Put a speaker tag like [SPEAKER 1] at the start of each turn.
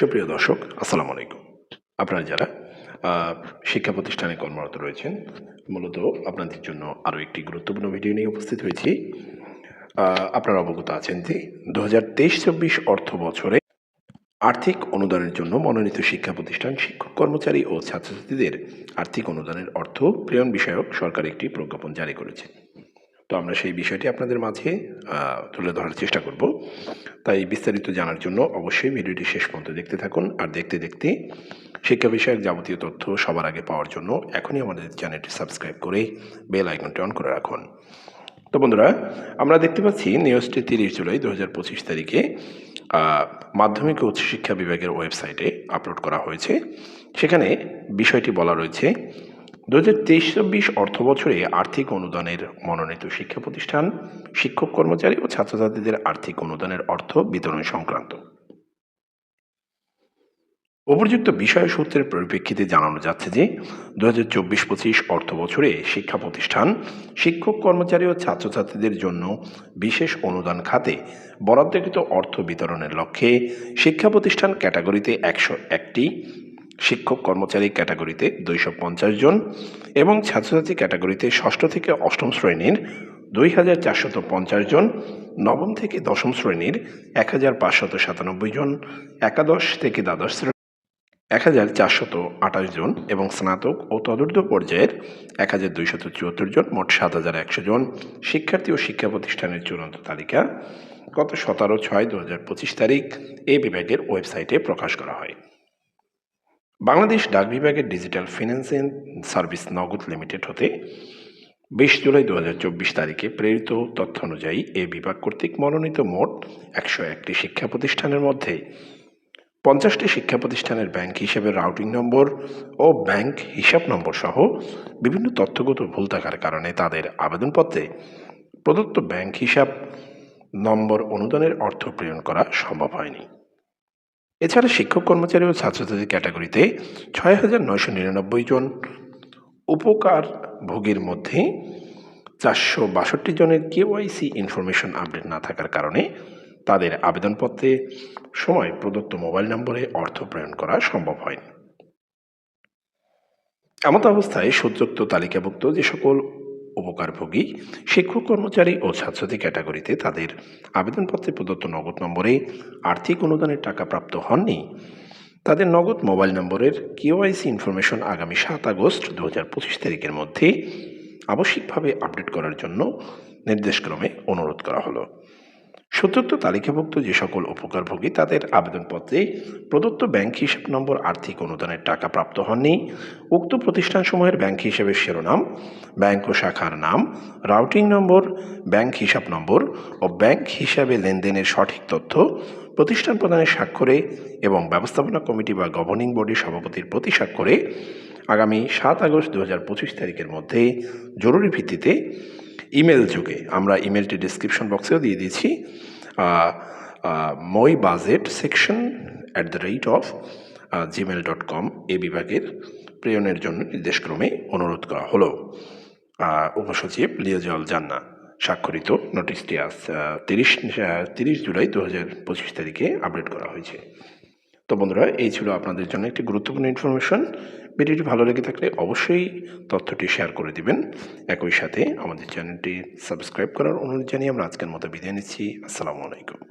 [SPEAKER 1] সুপ্রিয় দর্শক, আসসালামু আলাইকুম। আপনারা যারা শিক্ষা প্রতিষ্ঠানে কর্মরত রয়েছেন, মূলত আপনাদের জন্য আরও একটি গুরুত্বপূর্ণ ভিডিও নিয়ে উপস্থিত হয়েছি। আপনারা অবগত আছেন যে দু হাজার তেইশ চব্বিশ অর্থ বছরে আর্থিক অনুদানের জন্য মনোনীত শিক্ষা প্রতিষ্ঠান শিক্ষক কর্মচারী ও ছাত্রছাত্রীদের আর্থিক অনুদানের অর্থ প্রেরণ বিষয়ক সরকার একটি প্রজ্ঞাপন জারি করেছে। তো আমরা সেই বিষয়টি আপনাদের মাঝে তুলে ধরার চেষ্টা করব। তাই বিস্তারিত জানার জন্য অবশ্যই ভিডিওটি শেষ পর্যন্ত দেখতে থাকুন। আর দেখতে দেখতে শিক্ষা বিষয়ক যাবতীয় তথ্য সবার আগে পাওয়ার জন্য এখনই আমাদের চ্যানেলটি সাবস্ক্রাইব করে বেল আইকনটি অন করে রাখুন। তো বন্ধুরা, আমরা দেখতে পাচ্ছি নিউজটি তিরিশ জুলাই দু হাজার পঁচিশ তারিখে মাধ্যমিক উচ্চশিক্ষা বিভাগের ওয়েবসাইটে আপলোড করা হয়েছে। সেখানে বিষয়টি বলা রয়েছে দু হাজার তেইশ চব্বিশ অর্থ বছরে আর্থিক অনুদানের মনোনীত শিক্ষা প্রতিষ্ঠান, শিক্ষক কর্মচারী ও ছাত্রছাত্রীদের আর্থিক অনুদানের অর্থ বিতরণ সংক্রান্ত। উপযুক্ত বিষয় সূত্রের পরিপ্রেক্ষিতে জানানো যাচ্ছে যে দু হাজার চব্বিশ পঁচিশ অর্থ বছরে শিক্ষা প্রতিষ্ঠান, শিক্ষক কর্মচারী ও ছাত্রছাত্রীদের জন্য বিশেষ অনুদান খাতে বরাদ্দকৃত অর্থ বিতরণের লক্ষ্যে শিক্ষা প্রতিষ্ঠান ক্যাটাগরিতে একশো একটি শিক্ষক কর্মচারী ক্যাটাগরিতে দুইশো পঞ্চাশ জন এবং ছাত্রছাত্রী ক্যাটাগরিতে ষষ্ঠ থেকে অষ্টম শ্রেণির দুই হাজার চারশত পঞ্চাশ জন, নবম থেকে দশম শ্রেণির এক হাজার পাঁচশত সাতানব্বই জন, একাদশ থেকে দ্বাদশ শ্রেণি এক হাজার চারশত আঠাশ জন এবং স্নাতক ও তদূর্ধ্ব পর্যায়ের এক হাজার দুইশত চুয়াত্তর জন, মোট সাত হাজার একশো জন। শিক্ষার্থী ও শিক্ষা প্রতিষ্ঠানের চূড়ান্ত তালিকা গত সতেরো ছয় দু হাজার পঁচিশ তারিখ। এ বিভাগের ওয়েবসাইটে প্রকাশ করা হয়। বাংলাদেশ ডাক বিভাগের digital financing service Nagad limited হতে বিশ জুলাই দু চব্বিশ তারিখে প্রেরিত তথ্য অনুযায়ী এ বিভাগ কর্তৃক মনোনীত মোট একশো একটি শিক্ষা প্রতিষ্ঠানের মধ্যে পঞ্চাশটি শিক্ষা প্রতিষ্ঠানের ব্যাংক হিসেবে রাউটিং নম্বর ও ব্যাংক হিসাব নম্বর সহ বিভিন্ন তথ্যগত ভুল থাকার কারণে তাদের আবেদনপত্রে প্রদত্ত ব্যাংক হিসাব নম্বর অনুদানের অর্থ প্রেরণ করা সম্ভব হয়নি। এছাড়া শিক্ষক কর্মচারী ও ছাত্রছাত্রী ক্যাটাগরিতে ছয় হাজার নয়শো নিরানব্বই জন উপকার ভোগীর মধ্যে চারশো বাষট্টি জনের কেওয়াইসি ইনফরমেশন আপডেট না থাকার কারণে তাদের আবেদনপত্রে সময় প্রদত্ত মোবাইল নম্বরে অর্থ প্রেরণ করা সম্ভব হয়নি। এমত অবস্থায় সূত্রোক্ত তালিকাভুক্ত যে সকল উপকারভোগী শিক্ষক কর্মচারী ও ছাত্রছাত্রী ক্যাটাগরিতে তাদের আবেদনপত্রে প্রদত্ত নগদ নম্বরে আর্থিক অনুদানের টাকা প্রাপ্ত হননি। তাদের নগদ মোবাইল নম্বরের কেওয়াইসি ইনফরমেশন আগামী সাত আগস্ট দু হাজার পঁচিশ তারিখের মধ্যে আবশ্যিকভাবে আপডেট করার জন্য নির্দেশক্রমে অনুরোধ করা হলো। সূত্রোক্ত তালিকাভুক্ত যে সকল উপকারভোগী তাদের আবেদনপত্রে প্রদত্ত ব্যাংক হিসাব নম্বর, আর্থিক অনুদানের টাকা প্রাপ্ত হননি। উক্ত প্রতিষ্ঠানসমূহের ব্যাংক হিসেবের শিরোনাম, ব্যাংক ও শাখার নাম, রাউটিং নম্বর, ব্যাংক হিসাব নম্বর ও ব্যাংক হিসাবে লেনদেনের সঠিক তথ্য, প্রতিষ্ঠান প্রদানের স্বাক্ষরে এবং ব্যবস্থাপনা কমিটি বা গভর্নিং বডির সভাপতির প্রতি স্বাক্ষরে আগামী সাত আগস্ট দু তারিখের মধ্যে জরুরি ভিত্তিতে ইমেল যুগে। আমরা ইমেলটি ডিসক্রিপশন বক্সেও দিয়ে দিয়েছি। মই budget section at the rate of Gmail dot com এ বিভাগের প্রেরণের জন্য নির্দেশক্রমে অনুরোধ করা হলো। উপসচিব লিয়াজল জান্না স্বাক্ষরিত নোটিশটি আজ তিরিশ তিরিশ জুলাই দু হাজার পঁচিশ তারিখে আপডেট করা হয়েছে। তো বন্ধুরা, এই ছিল আপনাদের জন্য একটি গুরুত্বপূর্ণ ইনফরমেশন ভিডিওটি ভালো লেগে থাকলে অবশ্যই তথ্যটি শেয়ার করে দিবেন। একই সাথে আমাদের চ্যানেলটি সাবস্ক্রাইব করার অনুরোধ জানিয়ে আমরা আজকের মতো বিদায় নিচ্ছি। আসসালামু আলাইকুম।